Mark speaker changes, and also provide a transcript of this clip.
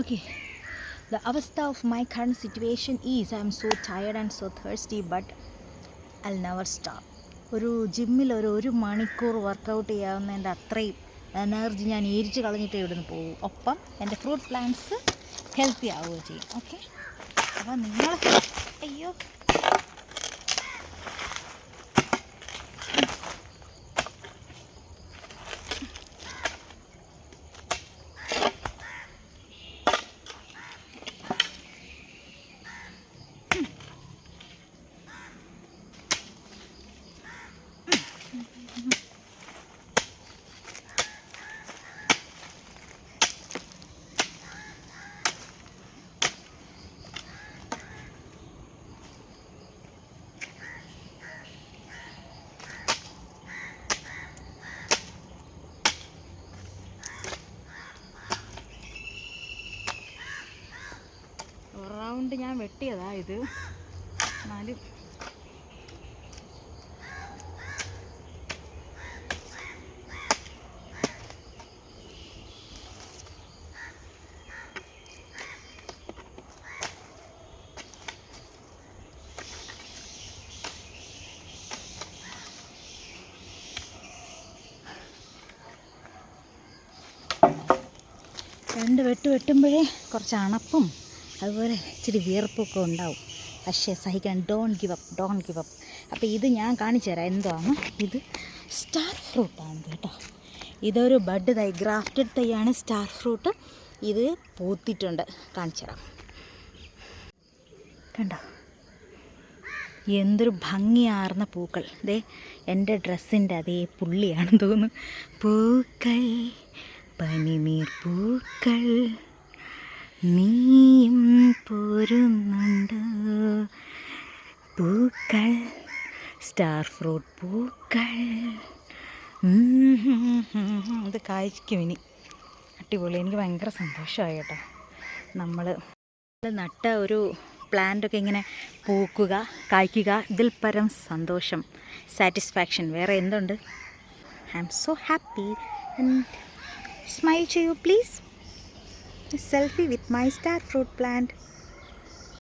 Speaker 1: Okay, അവസ്ഥ of my current situation is I'm so tired and so thirsty but I never stop. ഒരു ജിമ്മിൽ ഒരു ഒരു മണിക്കൂർ വർക്കൗട്ട് ചെയ്യാവുന്നതിന്റെ അത്രയും എനർജി ഞാൻ ഏരിച്ച് കളഞ്ഞിട്ട് ഇവിടുന്ന് പോകും ഒപ്പം എന്റെ ഫ്രൂട്ട് പ്ലാന്റ്സ് ഹെൽത്തി ആവുകയും ചെയ്യും. ഓക്കെ അപ്പോൾ നിങ്ങൾ അയ്യോ. റൗണ്ട് ഞാൻ വെട്ടിയതാ ഇത്. എന്നാലും രണ്ട് വെട്ട് വെട്ടുമ്പോഴേ കുറച്ച് അണപ്പും അതുപോലെ ഇച്ചിരി വിയർപ്പൊക്കെ ഉണ്ടാവും. പക്ഷേ സഹിക്കാൻ don't give up don't give up അപ്പോൾ ഇത് ഞാൻ കാണിച്ചു തരാം. എന്താണ് ഇത്? സ്റ്റാർ ഫ്രൂട്ടാണ് കേട്ടോ. ഇതൊരു ബഡ് തൈ ഗ്രാഫ്റ്റഡ് തൈയാണ് സ്റ്റാർ ഫ്രൂട്ട് ഇത് പൂത്തിട്ടുണ്ട്. കാണിച്ചു തരാം. കണ്ടോ? എന്തൊരു ഭംഗിയാർന്ന പൂക്കൾ. ദേ എന്റെ ഡ്രസ്സിന്റെ അതേ പുള്ളിയാണെന്ന് തോന്നുന്നു. പൂക്കൾ പനിനീർ പൂക്കൾ നീയും പോരുന്നുണ്ട്. പൂക്കൾ സ്റ്റാർ ഫ്രൂട്ട് പൂക്കൾ. അത് കായ്ക്കും ഇനി. അടിപൊളി. എനിക്ക് ഭയങ്കര സന്തോഷമായി കേട്ടോ. നമ്മൾ നട്ട ഒരു പ്ലാന്റൊക്കെ ഇങ്ങനെ പൂക്കുക കായ്ക്കുക ഇതിൽ പരം സന്തോഷം സാറ്റിസ്ഫാക്ഷൻ വേറെ എന്തുണ്ട്? I am so happy and smile ചെയ്യൂ please selfie with my star fruit plant